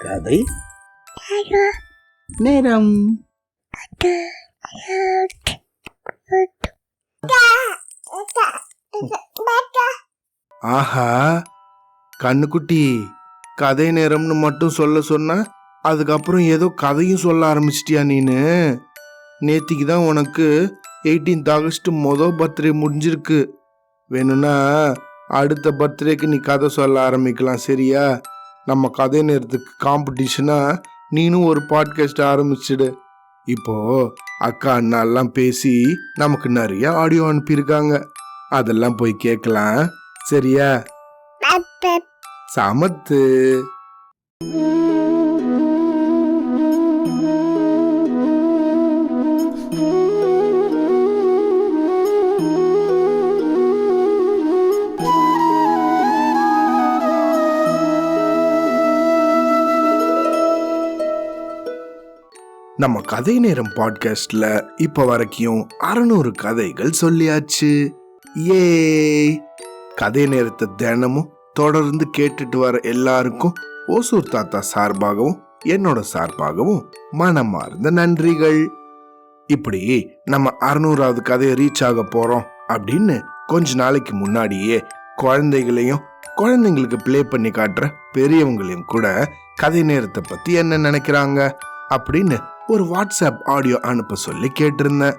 கதை நேரம். ஆஹா கண்ணுக்குட்டி கதை நேரம்னு மட்டும் சொல்ல சொன்னா அதுக்கப்புறம் ஏதோ கதையும் சொல்ல ஆரம்பிச்சிட்டியா நீனு? நேத்திக்கு தான் உனக்கு எயிட்டீன்த் ஆகஸ்ட் மொதல் பர்த்டே முடிஞ்சிருக்கு. வேணும்னா அடுத்த பர்த்டேக்கு நீ கதை சொல்ல ஆரம்பிக்கலாம் சரியா? நம்ம கதை நேரத்துக்கு காம்படிஷனா நீனும் ஒரு பாட்காஸ்ட் ஆரம்பிச்சிடு. இப்போ அக்கா அண்ணா எல்லாம் பேசி நமக்கு நிறைய ஆடியோ அனுப்பியிருக்காங்க. அதெல்லாம் போய் கேட்கலாம். சரியா? சமத்து. நம்ம கதை நேரம் பாட்காஸ்ட்ல இப்ப வரைக்கும் அறநூறு கதைகள் சொல்லியாச்சு. ஏ கதை நேரத்தை தினமும் தொடர்ந்து கேட்டுட்டு வர எல்லாருக்கும் ஓசூர் தாத்தா சார்பாகவும் என்னோட சார்பாகவும் மனமார்ந்த நன்றிகள். இப்படி நம்ம அறுநூறாவது கதையை ரீச் ஆக போறோம் அப்படின்னு கொஞ்ச நாளைக்கு முன்னாடியே குழந்தைகளையும் குழந்தைங்களுக்கு ப்ளே பண்ணி காட்டுற பெரியவங்களையும் கூட கதை நேரத்தை பத்தி என்ன நினைக்கிறாங்க அப்படின்னு ஒரு வாட்ஸ்அப் ஆடியோ அனுப்ப சொல்லி கேட்டிருந்தேன்.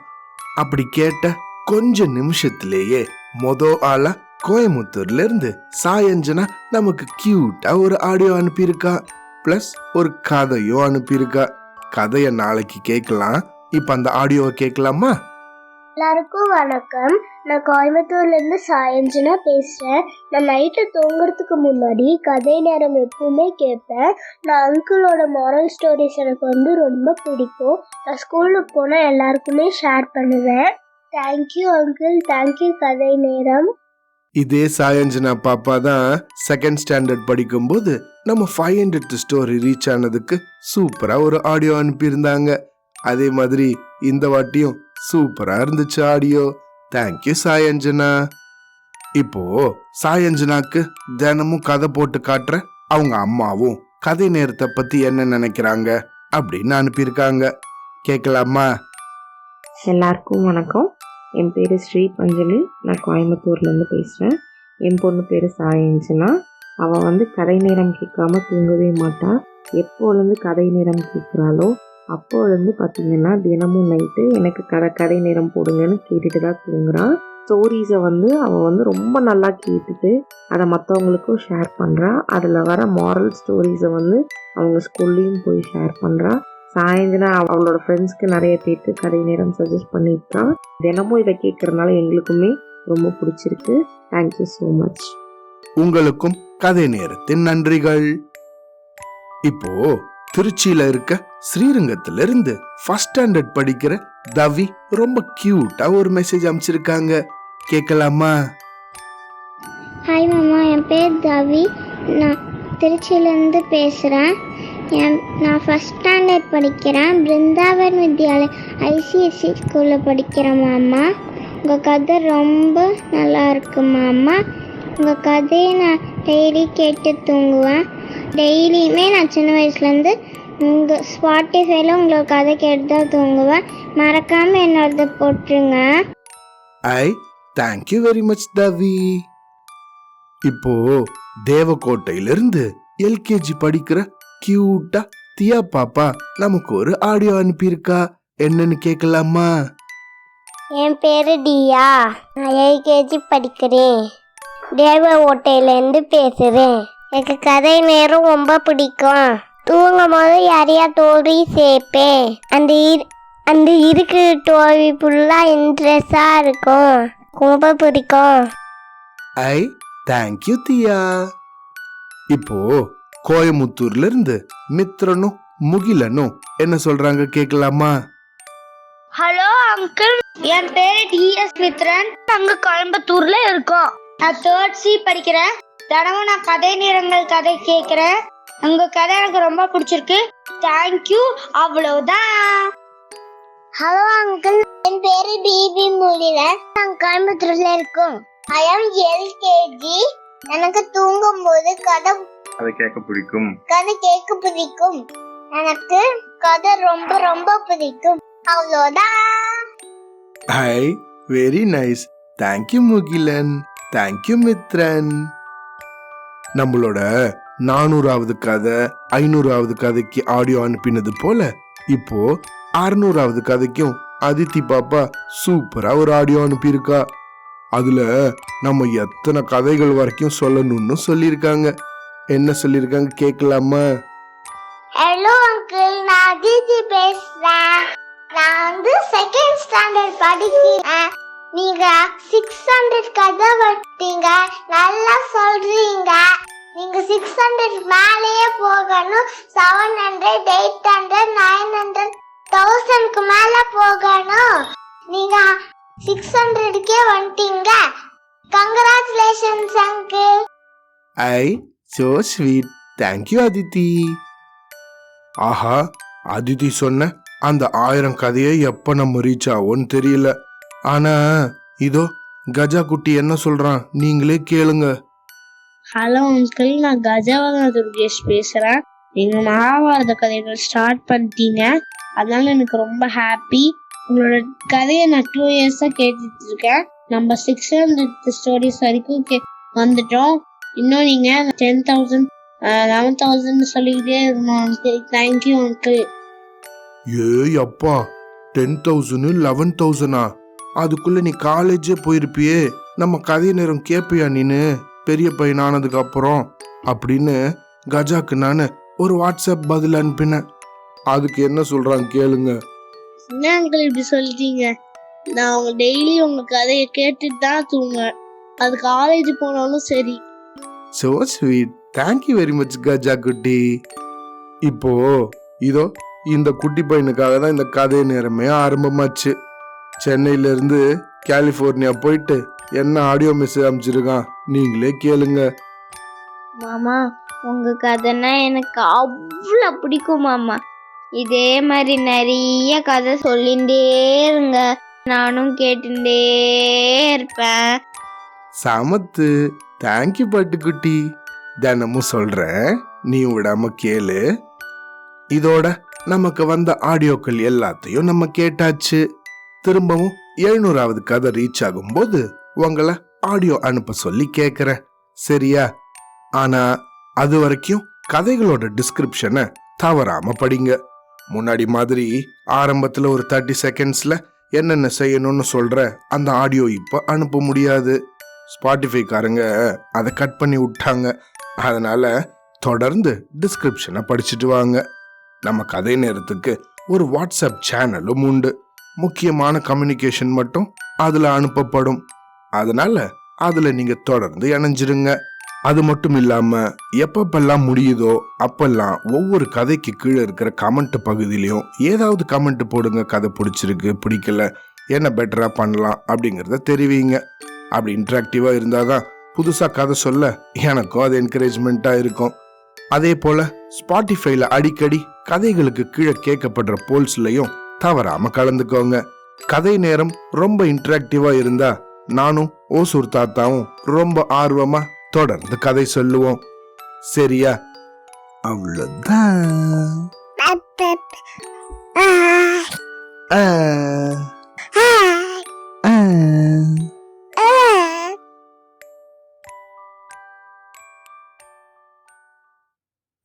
அப்படி கேட்ட கொஞ்ச நிமிஷத்திலேயே மொத ஆளா கோயம்புத்தூர்ல இருந்து சாயஞ்சனா நமக்கு கியூட்டா ஒரு ஆடியோ அனுப்பியிருக்கா. பிளஸ் ஒரு கதையும் அனுப்பியிருக்கா. கதையை நாளைக்கு கேட்கலாம். இப்ப அந்த ஆடியோவை கேட்கலாமா? எல்லாருக்கும் வணக்கம். நான் கோயம்புத்தூர்லேருந்து சாயஞ்சனா பேசுகிறேன் நான் நைட்டு தூங்குறதுக்கு முன்னாடி கதை நேரம் எப்பவுமே கேட்பேன். நான் அங்கிளோட மாரல் ஸ்டோரிஸ் எனக்கு வந்து ரொம்ப பிடிக்கும். நான் ஸ்கூலுக்கு போனால் எல்லாருக்குமே ஷேர் பண்ணுவேன். தேங்க்யூ அங்கிள் தேங்க்யூ கதை நேரம். இதே சாயஞ்சனா பாப்பா தான் செகண்ட் ஸ்டாண்டர்ட் படிக்கும்போது நம்ம ஃபைவ் ஹண்ட்ரட் ஸ்டோரி ரீச் ஆனதுக்கு சூப்பராக ஒரு ஆடியோ அனுப்பியிருந்தாங்க. அதே மாதிரி இந்த வாட்டியும் சூப்பரா இருந்துச்சு ஆடியோ. தேங்க்யூ சாயஞ்சனா. இப்போ சாயஞ்சனாக்கு தினமும் கதை போட்டு காட்டுற அவங்க அம்மாவும் கதை நேரத்தை பத்தி என்ன நினைக்கிறாங்க அப்படின்னு அனுப்பியிருக்காங்க. கேட்கலாமா எல்லாருக்கும் வணக்கம். என் பேர் ஸ்ரீ பஞ்சலி நான் கோயம்புத்தூர்லேருந்து பேசுகிறேன் என் பொண்ணு பேர் சாயஞ்சனா. அவள் வந்து கதை நேரம் கேட்காம தூங்கவே மாட்டாள் எப்போலேருந்து கதை நேரம் கேட்குறாளோ அப்போலேருந்து பார்த்தீங்கன்னா தினமும் நைட்டு எனக்கு கடை கடை நேரம் போடுங்கன்னு கேட்டுட்டு தான் தூங்குறான் ஸ்டோரிஸை வந்து அவள் வந்து ரொம்ப நல்லா கேட்டுட்டு அதை மற்றவங்களுக்கும் ஷேர் பண்ணுறா அதில் வர மாரல் ஸ்டோரிஸை வந்து அவங்க ஸ்கூல்லேயும் போய் ஷேர் பண்ணுறா சாயந்தரம் அவளோட ஃப்ரெண்ட்ஸ்க்கு நிறைய பேர்த்து கடை நேரம் சஜஸ்ட் பண்ணியிருக்கான் தினமும் இதை கேட்குறதுனால எங்களுக்குமே ரொம்ப பிடிச்சிருக்கு. தேங்க்யூ ஸோ மச் உங்களுக்கும் கதை நேரத்தின் நன்றிகள். இப்போ திருச்சியில இருக்க ஸ்ரீரங்கத்துல இருந்து ஃபர்ஸ்ட் ஸ்டாண்டர்ட் படிக்கிற தவி ரொம்ப கியூட்டா ஒரு மெசேஜ் அமைச்சிருக்காங்க. கேட்கலாமா ஹாய் மாமா என் பேர் தவி. நான் திருச்சியிலேருந்து பேசுகிறேன் என் நான் ஃபஸ்ட் ஸ்டாண்டர்ட் படிக்கிறேன். பிருந்தாவன் வித்யாலய் ஐசிஎஸ்சி ஸ்கூலில் படிக்கிறேன் மாமா. உங்கள் கதை ரொம்ப நல்லா இருக்கு மாமா. உங்கள் கதையை நான் டெய்லி கேட்டு தூங்குவேன். டெய்லியுமே நான் சின்ன வயசுலேருந்து உங்கள் ஸ்பாட்டிஃபைல உங்களோட கதை கேட்டு தான் தூங்குவேன். மறக்காமல் என்னோடது போட்டுருங்க. ஐ தேங்க்யூ வெரி மச் தவி இப்போ தேவக்கோட்டையில இருந்து எல்கேஜி படிக்கிற கியூட்டா தியா பாப்பா நமக்கு ஒரு ஆடியோ அனுப்பியிருக்கா. என்னன்னு கேட்கலாமா? என் பேரு டியா. நான் எல்கேஜி படிக்கிறேன். தேவ ஓட்டையிலேருந்து பேசுகிறேன் எனக்கு கதை நேரம் ரொம்ப பிடிக்கும். தூங்கும் போது யாரையா தோழி சேர்ப்பேன் அந்த இரு- அந்த இருக்கு தோழி ஃபுல்லாக இன்ட்ரெஸ்டாக இருக்கும். ரொம்ப பிடிக்கும். ஐ தேங்க்யூ தியா. இப்போ கோயமுத்தூர்ல இருந்து மித்ரனும் முகிலனும் என்ன சொல்றாங்க கேட்கலாமா ஹலோ அங்கிள் என் பேரு டிஎஸ் மித்ரன். அங்க கோயம்புத்தூர்ல இருக்கோம். நான் தேர்ட் சி படிக்கிறேன். தினமும் நான் கதை நேரங்கள் கதை கேட்கிறேன் உங்க கதை எனக்கு ரொம்ப பிடிச்சிருக்கு. தேங்க்யூ அவ்வளவுதான். ஹலோ அங்கிள் என் பேரு பிபி முகிலன் நாங்க கோயம்புத்தூர்ல இருக்கோம். ஐ ஆம் எல்கேஜி எனக்கு தூங்கும் போது கதை அதை கேட்க பிடிக்கும். கதை கேட்க பிடிக்கும். எனக்கு கதை ரொம்ப ரொம்ப பிடிக்கும். அவ்வளோதான் hi very nice thank you Mugilan thank you Mithran நம்மளோட நானூறாவது கதை ஐநூறாவது கதைக்கு ஆடியோ அனுப்பினது போல இப்போ அறுநூறாவது கதைக்கும் அதித்தி பாப்பா சூப்பரா ஒரு ஆடியோ அனுப்பியிருக்கா. அதுல நம்ம எத்தனை கதைகள் வரைக்கும் சொல்லணும்னு சொல்லியிருக்காங்க. என்ன சொல்லியிருக்காங்க கேட்கலாமா ஹலோ அங்கிள் நான் அதித்தி பேசுறேன். நான் வந்து செகண்ட் ஸ்டாண்டர்ட் படிக்கிறேன். நீங்க சிக்ஸ் ஹண்ட்ரட் கதை வட்டீங்க நல்லா சொல்றீங்க. நீங்க சிக்ஸ் ஹண்ட்ரட் மேலேயே போகணும் seven hundred eight hundred nine hundred தௌசண்ட்க்கு மேல போகணும். நீங்க சிக்ஸ் ஹண்ட்ரடுக்கே வந்துட்டீங்க. Congratulations uncle I so sweet thank you Aditi ஆஹா அதித்தி சொன்ன அந்த ஆயிரம் கதையை எப்ப நம்ம ரீச் ஆகும்னு தெரியல. ஆனா இதோ கஜா குட்டி என்ன சொல்றான்? நீங்களே கேளுங்க. ஹலோ அங்கிள் நான் கஜாவதன துர்கேஷ் பேசுகிறேன் நீங்கள் மகாபாரத கதைகள் ஸ்டார்ட் பண்ணிட்டீங்க. அதனால எனக்கு ரொம்ப ஹாப்பி உங்களோட கதையை நான் டூ இயர்ஸாக கேட்டுட்டு இருக்கேன் நம்ம சிக்ஸ் ஹண்ட்ரட் ஸ்டோரிஸ் வரைக்கும் கே வந்துட்டோம். இன்னும் நீங்கள் டென் தௌசண்ட் லெவன் தௌசண்ட் சொல்லிக்கிட்டே இருக்கணும் அங்கிள் தேங்க்யூ அங்கிள் ஏய் அப்பா டென் தௌசண்ட் லெவன் தௌசண்டா அதுக்குள்ள நீ காலேஜே போயிருப்பியே. நம்ம கதை நேரம் கேப்பியா நீனு? பெரிய பையன் ஆனதுக்கு அப்புறம். அப்படின்னு கஜாக்கு நான் ஒரு வாட்ஸ்அப் பதில் அனுப்பினேன். அதுக்கு என்ன சொல்றான் கேளுங்க. என்ன அங்கிள் இப்படி சொல்லிட்டீங்க நான் உங்க டெய்லி உங்க கதையை கேட்டுட்டு தான் தூங்குவேன். அது காலேஜ் போனாலும் சரி. So sweet thank you very much Gaja குட்டி. இப்போ இதோ இந்த குட்டி பையனுக்காக தான் இந்த கதை நேரமே ஆரம்பமாச்சு. சென்னையில இருந்து கலிஃபோர்னியா போயிட்டு என்ன ஆடியோ மெசேஜ் அமைச்சிருக்கான் நீங்களே கேளுங்க. மாமா உங்க கதைனா எனக்கு அவ்வளோ பிடிக்கும் மாமா. இதே மாதிரி நிறைய கதை சொல்லிண்டே இருங்க. நானும் கேட்டுட்டே இருப்பேன். சமத்து தேங்க்யூ பட்டுக்குட்டி தினமும் சொல்றேன் நீ விடாம கேளு. இதோட நமக்கு வந்த ஆடியோக்கள் எல்லாத்தையும் நம்ம கேட்டாச்சு. திரும்பவும் எழுநூறாவது கதை ரீச் ஆகும்போது உங்களை ஆடியோ அனுப்ப சொல்லி கேட்குறேன் சரியா? ஆனா அது வரைக்கும் கதைகளோட டிஸ்கிரிப்ஷனை தவறாம படிங்க. முன்னாடி மாதிரி ஆரம்பத்தில் ஒரு தேர்ட்டி செகண்ட்ஸில் என்னென்ன செய்யணும்னு சொல்கிற அந்த ஆடியோ இப்போ அனுப்ப முடியாது. ஸ்பாட்டிஃபைக்காரங்க அதை கட் பண்ணி விட்டாங்க. அதனால தொடர்ந்து டிஸ்கிரிப்ஷனை படிச்சுட்டு வாங்க. நம்ம கதை நேரத்துக்கு ஒரு வாட்ஸ்அப் சேனலும் உண்டு. முக்கியமான கம்யூனிகேஷன் மட்டும் அதில் அனுப்பப்படும். அதனால அதில் நீங்கள் தொடர்ந்து இணைஞ்சிருங்க. அது மட்டும் இல்லாமல் எப்பப்பெல்லாம் முடியுதோ அப்பெல்லாம் ஒவ்வொரு கதைக்கு கீழே இருக்கிற கமெண்ட் பகுதியிலையும் ஏதாவது கமெண்ட் போடுங்க. கதை பிடிச்சிருக்கு பிடிக்கல என்ன பெட்டராக பண்ணலாம் அப்படிங்கிறத தெரிவிங்க. அப்படி இன்ட்ராக்டிவாக இருந்தால் தான் புதுசாக கதை சொல்ல எனக்கும் அது என்கரேஜ்மெண்ட்டாக இருக்கும். அதே போல் ஸ்பாட்டிஃபைல அடிக்கடி கதைகளுக்கு கீழே கேட்கப்படுற போல்ஸ்லையும் தவறாம கலந்துக்கோங்க. கதை நேரம் ரொம்ப இன்ட்ராக்டிவா இருந்தா நானும் ஓசூர் தாத்தாவும் ரொம்ப ஆர்வமா தொடர்ந்து கதை சொல்லுவோம். சரியா? அவ்வளவுதான். ஆ.